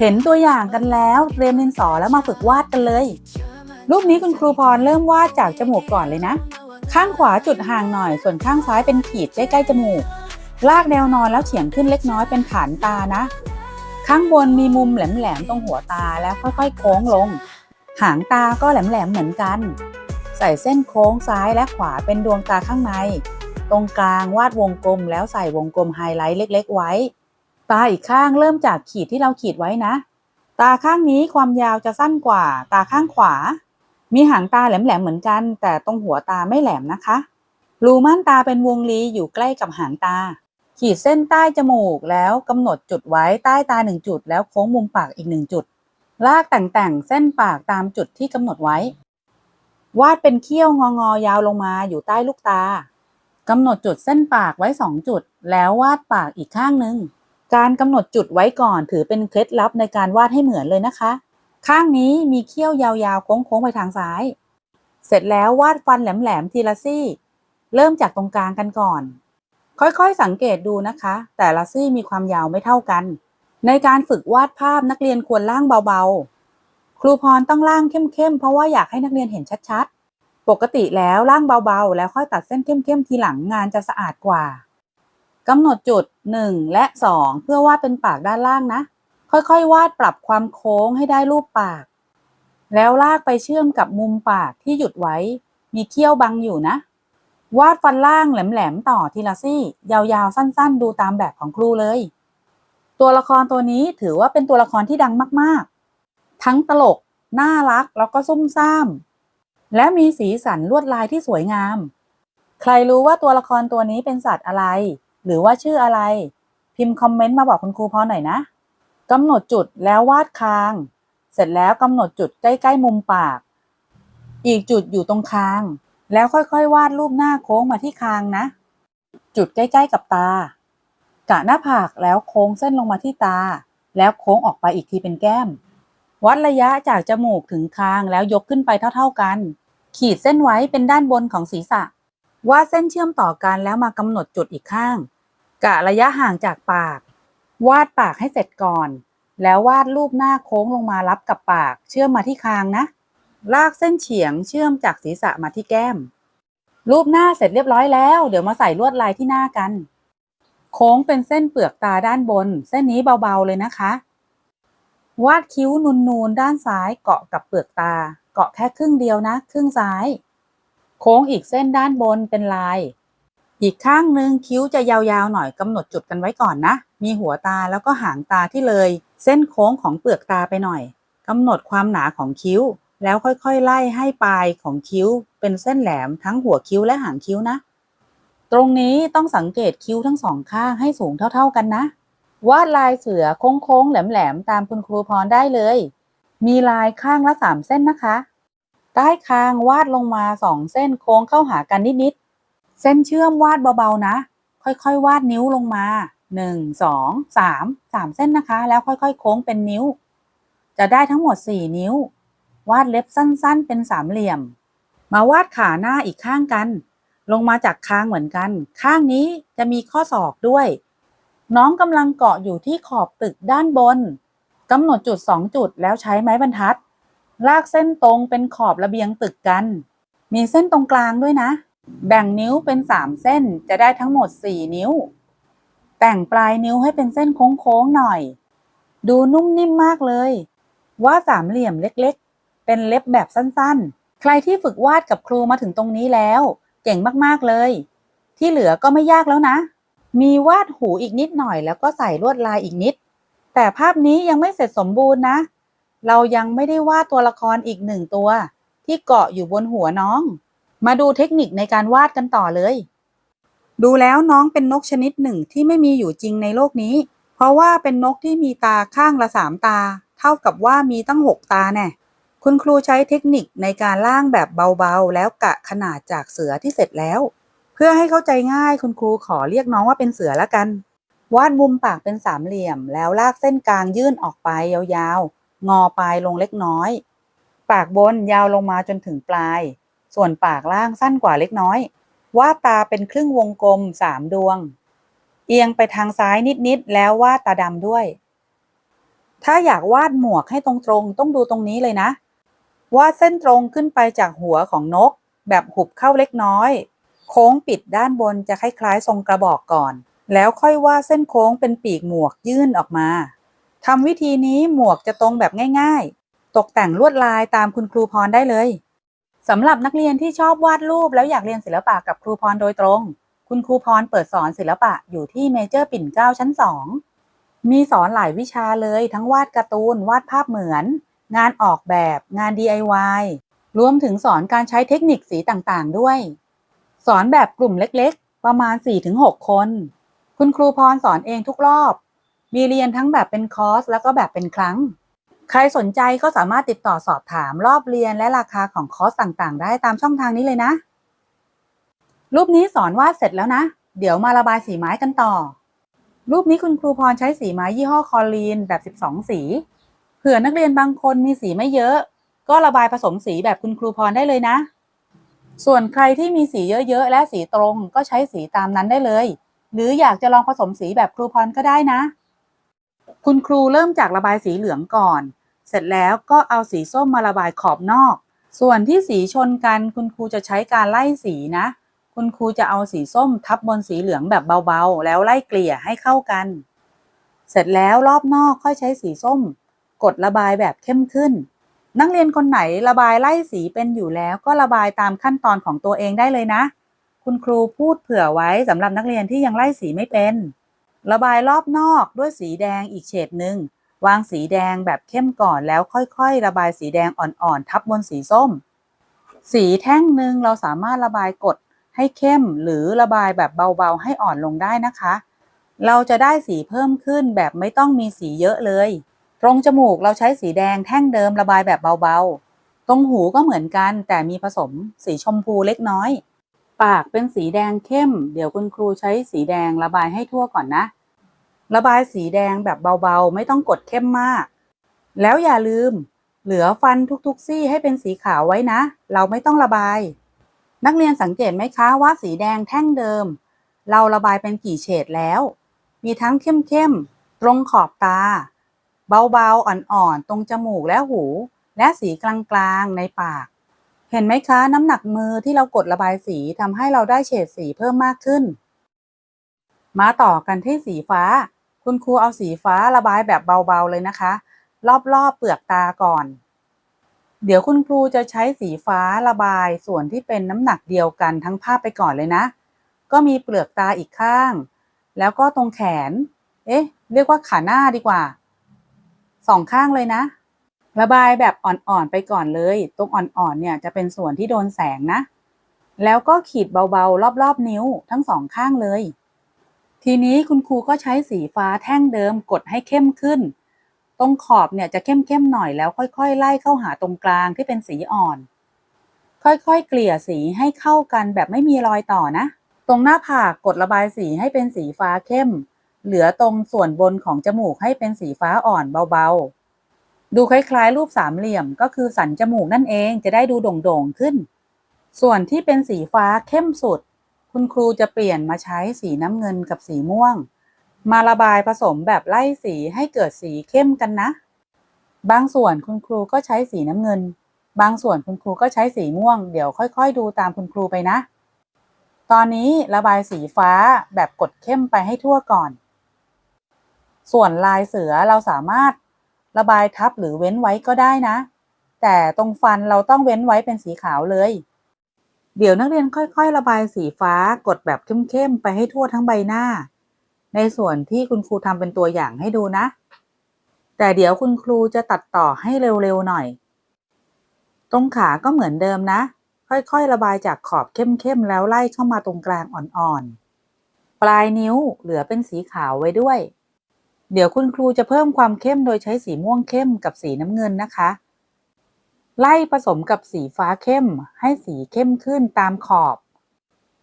เห็นตัวอย่างกันแล้วเตรียมดินสอแล้วมาฝึกวาดกันเลย รูปนี้คุณครูพรเริ่มวาดจากจมูกก่อนเลยนะ ข้างขวาจุดห่างหน่อย ส่วนข้างซ้ายเป็นขีดใกล้ๆจมูก ลากแนวนอนแล้วเฉียงขึ้นเล็กน้อยเป็นฐานตานะ ข้างบนมีมุมแหลมๆตรงหัวตาแล้วค่อยๆโค้งลง หางตาก็แหลมๆเหมือนกัน ใส่เส้นโค้งซ้ายและขวาเป็นดวงตาข้างใน ตรงกลางวาดวงกลมแล้วใส่วงกลมไฮไลท์เล็ก ๆ ไว้ ตาอีกข้างเริ่มจากขีดที่เราขีดไว้นะ ตาข้างนี้ความยาวจะสั้นกว่า ตาข้างขวา มีหางตาแหลมๆเหมือนกัน แต่ตรงหัวตาไม่แหลมนะคะ รูม่านตาเป็นวงรีอยู่ใกล้กับหางตา ขีดเส้นใต้จมูกแล้วกำหนดจุดไว้ใต้ตาหนึ่งจุด แล้วโค้งมุมปากอีกหนึ่งจุด ลากแต่งๆเส้นปากตามจุดที่กำหนดไว้ วาดเป็นเขี้ยวงองอยาวลงมาอยู่ใต้ลูกตากำหนดจุดเส้นปากไว้2จุด แล้ววาดปากอีกข้างหนึ่ง การกำหนดจุดไว้ก่อนถือเป็นเคล็ดลับในการวาดให้เหมือนเลยนะคะ ข้างนี้มีเขี้ยวยาวๆโค้งๆไปทางซ้าย เสร็จแล้ววาดฟันแหลมๆทีละซี่ เริ่มจากตรงกลางกันก่อน ค่อยๆสังเกตดูนะคะ แต่ละซี่มีความยาวไม่เท่ากัน ในการฝึกวาดภาพนักเรียนควรล่างเบาๆ ครูพรต้องล่างเข้มๆเพราะว่าอยากให้นักเรียนเห็นชัดๆ ปกติแล้วล่างเบาๆ แล้วค่อยตัดเส้นเข้มๆทีหลังงานจะสะอาดกว่า กำหนดจุด 1 และ 2 เพื่อวาดเป็นปากด้านล่างนะ ค่อยๆ วาดปรับความโค้งให้ได้รูปปาก แล้วลากไปเชื่อมกับมุมปากที่หยุดไว้ มีเขี้ยวบังอยู่นะ วาดฟันล่างแหลมๆต่อทีละซี่ ยาวๆ สั้นๆ ดูตามแบบของครูเลย ตัวละครตัวนี้ถือว่าเป็นตัวละครที่ดังมากๆ ทั้งตลก น่ารัก แล้วก็ซุ่มซ่าม และมีสีสันลวดลายที่สวยงาม ใครรู้ว่าตัวละครตัวนี้เป็นสัตว์อะไร หรือว่าชื่ออะไร พิมพ์คอมเมนต์มาบอกคุณครูพอหน่อยนะกำหนดจุดแล้ววาดคาง เสร็จแล้วกำหนดจุดใกล้ๆมุมปาก อีกจุดอยู่ตรงคาง แล้วค่อยๆ วาดรูปหน้าโค้งมาที่คางนะ จุดใกล้ๆกับตา กะหน้าผากแล้วโค้งเส้นลงมาที่ตา แล้วโค้งออกไปอีกทีเป็นแก้ม วัดระยะจากจมูกถึงคางแล้วยกขึ้นไปเท่า ๆกัน ขีดเส้นไว้เป็นด้านบนของศีรษะวาดเส้นเชื่อมต่อกันแล้วมากำหนดจุดอีกข้าง กะระยะห่างจากปาก วาดปากให้เสร็จก่อน แล้ววาดรูปหน้าโค้งลงมารับกับปาก เชื่อมมาที่คางนะ ลากเส้นเฉียงเชื่อมจากศีรษะมาที่แก้ม รูปหน้าเสร็จเรียบร้อยแล้ว เดี๋ยวมาใส่ลวดลายที่หน้ากัน โค้งเป็นเส้นเปลือกตาด้านบน เส้นนี้เบาๆเลยนะคะ วาดคิ้วนูนๆด้านซ้ายเกาะกับเปลือกตา เกาะแค่ครึ่งเดียวนะ ครึ่งซ้าย โค้งอีกเส้นด้านบนเป็นลาย อีกข้างหนึ่งคิ้วจะยาวๆหน่อยกำหนดจุดกันไว้ก่อนนะ มีหัวตาแล้วก็หางตาที่เลย เส้นโค้งของเปลือกตาไปหน่อยกำหนดความหนาของคิ้ว แล้วค่อยๆ ไล่ให้ปลายของคิ้ว เป็นเส้นแหลมทั้งหัวคิ้วและหางคิ้วนะ ตรงนี้ต้องสังเกตคิ้วทั้งสองข้างให้สูงเท่าๆกันนะวาดลายเสือโค้งๆแหลมๆตามคุณครูพรได้เลย มีลายข้างละสามเส้นนะคะ ใต้คางวาดลงมาสองเส้นโค้งเข้าหากันนิดๆ เส้นเชื่อมวาดเบาๆนะ ค่อยๆ วาดนิ้วลงมาหนึ่งสองสามสามเส้นนะคะ แล้วค่อยๆ โค้งเป็นนิ้ว จะได้ทั้งหมดสี่นิ้ว วาดเล็บสั้นๆ เป็นสามเหลี่ยม มาวาดขาหน้าอีกข้างกัน ลงมาจากคางเหมือนกัน ข้างนี้จะมีข้อศอกด้วย น้องกำลังเกาะอยู่ที่ขอบตึกด้านบนกำหนดจุด2จุดแล้วใช้ไม้บรรทัด ลากเส้นตรงเป็นขอบระเบียงตึกกัน มีเส้นตรงกลางด้วยนะ แบ่งนิ้วเป็น 3 เส้นจะได้ทั้งหมด 4 นิ้ว แต่งปลายนิ้วให้เป็นเส้นโค้งๆหน่อย ดูนุ่มนิ่มมากเลยวาดสามเหลี่ยมเล็กๆ เป็นเล็บแบบสั้นๆ ใครที่ฝึกวาดกับครูมาถึงตรงนี้แล้ว เก่งมากๆเลย ที่เหลือก็ไม่ยากแล้วนะ มีวาดหูอีกนิดหน่อยแล้วก็ใส่ลวดลายอีกนิด แต่ภาพนี้ยังไม่เสร็จสมบูรณ์นะ เรายังไม่ได้วาดตัวละครอีกหนึ่งตัว ที่เกาะอยู่บนหัวน้อง มาดูเทคนิคในการวาดกันต่อเลย ดูแล้วน้องเป็นนกชนิดหนึ่งที่ไม่มีอยู่จริงในโลกนี้ เพราะว่าเป็นนกที่มีตาข้างละสามตา เท่ากับว่ามีตั้งหกตาแน่คุณครูใช้เทคนิคในการล่างแบบเบาๆ แล้วกะขนาดจากเสือที่เสร็จแล้ว เพื่อให้เข้าใจง่ายคุณครูขอเรียกน้องว่าเป็นเสือละกัน วาดมุมปากเป็นสามเหลี่ยม แล้วลากเส้นกลางยื่นออกไปยาวๆ งอปลายลงเล็กน้อย ปากบนยาวลงมาจนถึงปลาย ส่วนปากล่างสั้นกว่าเล็กน้อย วาดตาเป็นครึ่งวงกลมสามดวง เอียงไปทางซ้ายนิดๆแล้ววาดตาดำด้วย ถ้าอยากวาดหมวกให้ตรงๆ ต้องดูตรงนี้เลยนะ วาดเส้นตรงขึ้นไปจากหัวของนก แบบหุบเข้าเล็กน้อย โค้งปิดด้านบนจะคล้ายๆ ทรงกระบอกก่อน แล้วค่อยวาดเส้นโค้งเป็นปีกหมวกยื่นออกมาทำวิธีนี้หมวกจะตรงแบบง่าย ๆ ตกแต่งลวดลายตามคุณครูพรได้เลย สำหรับนักเรียนที่ชอบวาดรูปแล้วอยากเรียนศิลปะกับครูพรโดยตรง คุณครูพรเปิดสอนศิลปะอยู่ที่เมเจอร์ปิ่นเกล้าชั้น2มีสอนหลายวิชาเลยทั้งวาดการ์ตูน วาดภาพเหมือน งานออกแบบ งาน DIY รวมถึงสอนการใช้เทคนิคสีต่างๆ ด้วย สอนแบบกลุ่มเล็กๆ ประมาณ 4-6 คน คุณครูพรสอนเองทุกรอบ มีเรียนทั้งแบบเป็นคอร์สแล้วก็แบบเป็นครั้ง ใครสนใจก็สามารถติดต่อสอบถามรอบเรียนและราคาของคอร์สต่างๆ ได้ตามช่องทางนี้เลยนะ รูปนี้สอนวาดเสร็จแล้วนะ เดี๋ยวมาระบายสีไม้กันต่อ รูปนี้คุณครูพรใช้สีไม้ยี่ห้อคอลีนแบบ 12 สี เผื่อนักเรียนบางคนมีสีไม่เยอะ ก็ระบายผสมสีแบบคุณครูพรได้เลยนะ ส่วนใครที่มีสีเยอะๆและสีตรงก็ใช้สีตามนั้นได้เลย หรืออยากจะลองผสมสีแบบครูพรก็ได้นะ คุณครูเริ่มจากระบายสีเหลืองก่อน เสร็จแล้วก็เอาสีส้มมาระบายขอบนอก ส่วนที่สีชนกัน คุณครูจะใช้การไล่สีนะ คุณครูจะเอาสีส้มทับบนสีเหลืองแบบเบาๆ แล้วไล่เกลี่ยให้เข้ากัน เสร็จแล้วรอบนอกค่อยใช้สีส้ม กดระบายแบบเข้มขึ้น นักเรียนคนไหนระบายไล่สีเป็นอยู่แล้วก็ระบายตามขั้นตอนของตัวเองได้เลยนะ คุณครูพูดเผื่อไว้สำหรับนักเรียนที่ยังไล่สีไม่เป็น ระบายรอบนอกด้วยสีแดงอีกเฉดหนึ่ง วางสีแดงแบบเข้มก่อนแล้วค่อยๆ ระบายสีแดงอ่อนๆ ทับบนสีส้ม สีแท่งหนึ่งเราสามารถระบายกดให้เข้มหรือระบายแบบเบาๆ ให้อ่อนลงได้นะคะ เราจะได้สีเพิ่มขึ้นแบบไม่ต้องมีสีเยอะเลย ตรงจมูกเราใช้สีแดงแท่งเดิมระบายแบบเบาๆ ตรงหูก็เหมือนกันแต่มีผสมสีชมพูเล็กน้อย ปากเป็นสีแดงเข้ม เดี๋ยวคุณครูใช้สีแดงระบายให้ทั่วก่อนนะ ระบายสีแดงแบบเบาๆ ไม่ต้องกดเข้มมาก แล้วอย่าลืม เหลือฟันทุกๆซี่ให้เป็นสีขาวไว้นะ เราไม่ต้องระบาย นักเรียนสังเกตไหมคะว่าสีแดงแท่งเดิม เราระบายเป็นกี่เฉดแล้ว มีทั้งเข้มๆ ตรงขอบตา เบาๆ อ่อนๆ ตรงจมูกและหู และสีกลางๆ ในปาก เห็นไหมคะ น้ำหนักมือที่เรากดระบายสีทำให้เราได้เฉดสีเพิ่มมากขึ้น มาต่อกันที่สีฟ้า คุณครูเอาสีฟ้าระบายแบบเบาๆเลยนะคะ รอบๆเปลือกตาก่อน เดี๋ยวคุณครูจะใช้สีฟ้าระบายส่วนที่เป็นน้ำหนักเดียวกันทั้งภาพไปก่อนเลยนะ ก็มีเปลือกตาอีกข้าง แล้วก็ตรงแขน เอ๊ะ เรียกว่าขาหน้าดีกว่าสองข้างเลยนะ ระบายแบบอ่อนๆไปก่อนเลย ตรงอ่อนๆเนี่ยจะเป็นส่วนที่โดนแสงนะ แล้วก็ขีดเบาๆ รอบๆ นิ้วทั้งสองข้างเลย ทีนี้คุณครูก็ใช้สีฟ้าแท่งเดิมกดให้เข้มขึ้น ตรงขอบเนี่ยจะเข้มๆหน่อยแล้วค่อยๆ ไล่เข้าหาตรงกลางที่เป็นสีอ่อน ค่อยๆ เกลี่ยสีให้เข้ากันแบบไม่มีรอยต่อนะ ตรงหน้าผากกดระบายสีให้เป็นสีฟ้าเข้ม เหลือตรงส่วนบนของจมูกให้เป็นสีฟ้าอ่อนเบาๆ ดูคล้ายๆ รูปสามเหลี่ยมก็คือสันจมูกนั่นเองจะได้ดูโด่งๆขึ้น ส่วนที่เป็นสีฟ้าเข้มสุด คุณครูจะเปลี่ยนมาใช้สีน้ำเงินกับสีม่วง มาระบายผสมแบบไล่สีให้เกิดสีเข้มกันนะ บางส่วนคุณครูก็ใช้สีน้ำเงิน บางส่วนคุณครูก็ใช้สีม่วง เดี๋ยวค่อยๆ ดูตามคุณครูไปนะ ตอนนี้ระบายสีฟ้าแบบกดเข้มไปให้ทั่วก่อน ส่วนลายเสือเราสามารถ ระบายทับหรือเว้นไว้ก็ได้นะ แต่ตรงฟันเราต้องเว้นไว้เป็นสีขาวเลย เดี๋ยวนักเรียนค่อย ๆ ระบายสีฟ้ากดแบบเข้มๆไปให้ทั่วทั้งใบหน้า ในส่วนที่คุณครูทำเป็นตัวอย่างให้ดูนะ แต่เดี๋ยวคุณครูจะตัดต่อให้เร็วๆหน่อย ตรงขาก็เหมือนเดิมนะ ค่อยๆ ระบายจากขอบเข้มๆแล้วไล่เข้ามาตรงกลางอ่อนๆ ปลายนิ้วเหลือเป็นสีขาวไว้ด้วย เดี๋ยวคุณครูจะเพิ่มความเข้มโดยใช้สีม่วงเข้มกับสีน้ำเงินนะคะ ไล่ผสมกับสีฟ้าเข้มให้สีเข้มขึ้นตามขอบ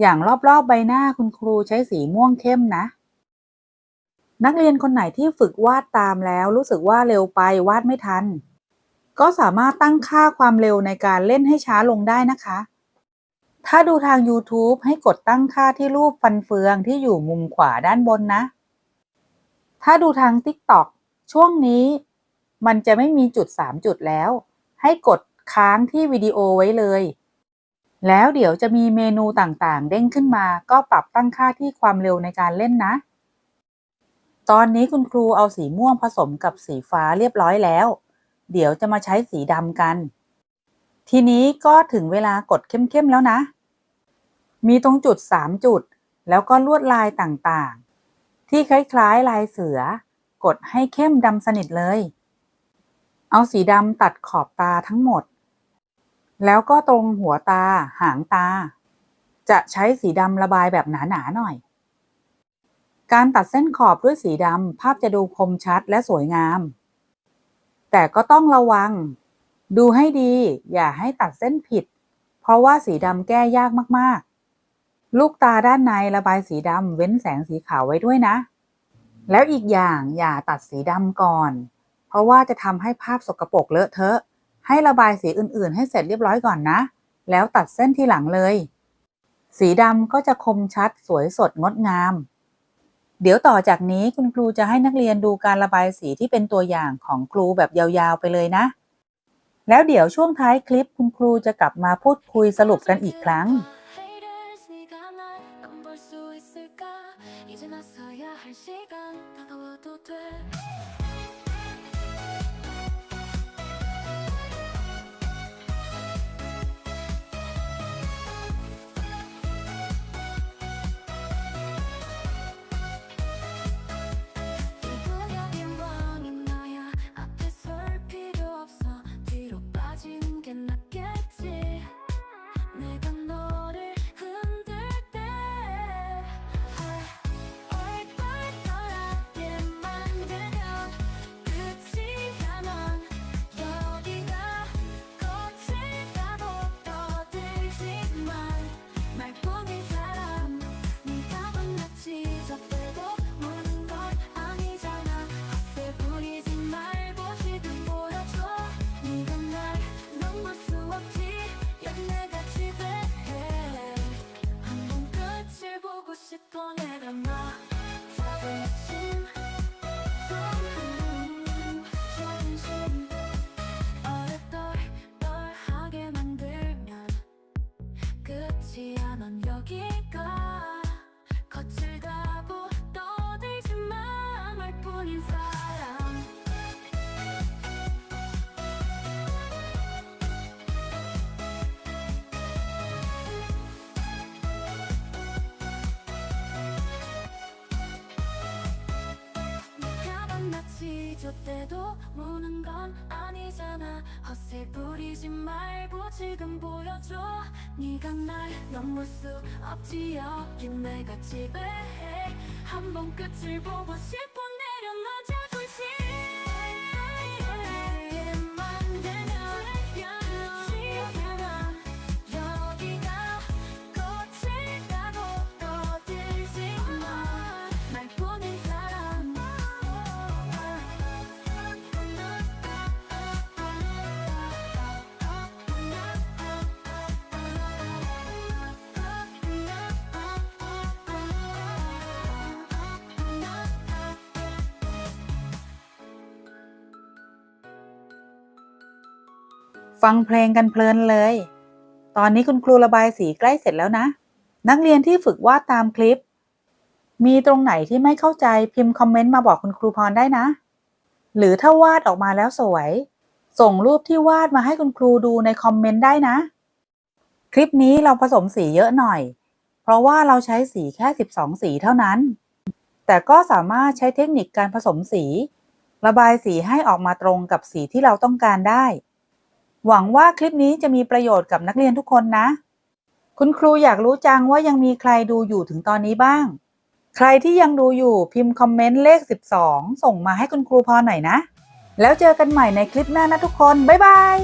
อย่างรอบๆใบหน้าคุณครูใช้สีม่วงเข้มนะ นักเรียนคนไหนที่ฝึกวาดตามแล้วรู้สึกว่าเร็วไปวาดไม่ทัน ก็สามารถตั้งค่าความเร็วในการเล่นให้ช้าลงได้นะคะ ถ้าดูทาง YouTube ให้กดตั้งค่าที่รูปฟันเฟืองที่อยู่มุมขวาด้านบนนะ ถ้าดูทาง TikTok ช่วงนี้มันจะไม่มีจุด 3 จุดแล้ว ให้กดค้างที่วิดีโอไว้เลย แล้วเดี๋ยวจะมีเมนูต่างๆ เด้งขึ้นมาก็ปรับตั้งค่าที่ความเร็วในการเล่นนะ ตอนนี้คุณครูเอาสีม่วงผสมกับสีฟ้าเรียบร้อยแล้ว เดี๋ยวจะมาใช้สีดำกัน ทีนี้ก็ถึงเวลากดเข้มๆแล้วนะ มีตรงจุด 3 จุด แล้วก็ลวดลายต่าง ที่คล้ายๆ ลายเสือ กดให้เข้มดำสนิทเลย เอาสีดำตัดขอบตาทั้งหมด แล้วก็ตรงหัวตา หางตา จะใช้สีดำระบายแบบหนาๆหน่อย การตัดเส้นขอบด้วยสีดำภาพจะดูคมชัดและสวยงาม แต่ก็ต้องระวัง ดูให้ดี อย่าให้ตัดเส้นผิด เพราะว่าสีดำแก้ยากมากๆ ลูกตาด้านในระบายสีดำเว้นแสงสีขาวไว้ด้วยนะ แล้วอีกอย่างอย่าตัดสีดำก่อน เพราะว่าจะทำให้ภาพสกปรกเลอะเทอะ ให้ระบายสีอื่นๆ ให้เสร็จเรียบร้อยก่อนนะ แล้วตัดเส้นที่หลังเลย สีดำก็จะคมชัดสวยสดงดงาม เดี๋ยวต่อจากนี้คุณครูจะให้นักเรียนดูการระบายสีที่เป็นตัวอย่างของครูแบบยาวๆไปเลยนะ แล้วเดี๋ยวช่วงท้ายคลิปคุณครูจะกลับมาพูดคุยสรุปกันอีกครั้ง 할 시간 다가와도 돼. 보고 싶어 내가 너 저 때도 무는 건 아니잖아. 헛세 부리지 말고 지금 보여줘. 네가 날 넘볼 수 없지. 여긴 내가 지배해 한 번 끝을 보고 싶어 ฟังเพลงกันเพลินเลย ตอนนี้คุณครูระบายสีใกล้เสร็จแล้วนะ นักเรียนที่ฝึกวาดตามคลิป มีตรงไหนที่ไม่เข้าใจพิมพ์คอมเมนต์มาบอกคุณครูพรได้นะ หรือถ้าวาดออกมาแล้วสวย ส่งรูปที่วาดมาให้คุณครูดูในคอมเมนต์ได้นะ คลิปนี้เราผสมสีเยอะหน่อย เพราะว่าเราใช้สีแค่ 12 สีเท่านั้น แต่ก็สามารถใช้เทคนิคการผสมสี ระบายสีให้ออกมาตรงกับสีที่เราต้องการได้ หวังว่าคลิปนี้จะมีประโยชน์กับนักเรียนทุกคนนะ คุณครูอยากรู้จังว่ายังมีใครดูอยู่ถึงตอนนี้บ้าง ใครที่ยังดูอยู่พิมพ์คอมเมนต์เลข 12 ส่งมาให้คุณครูพอหน่อยนะ แล้วเจอกันใหม่ในคลิปหน้านะทุกคน บ๊ายบาย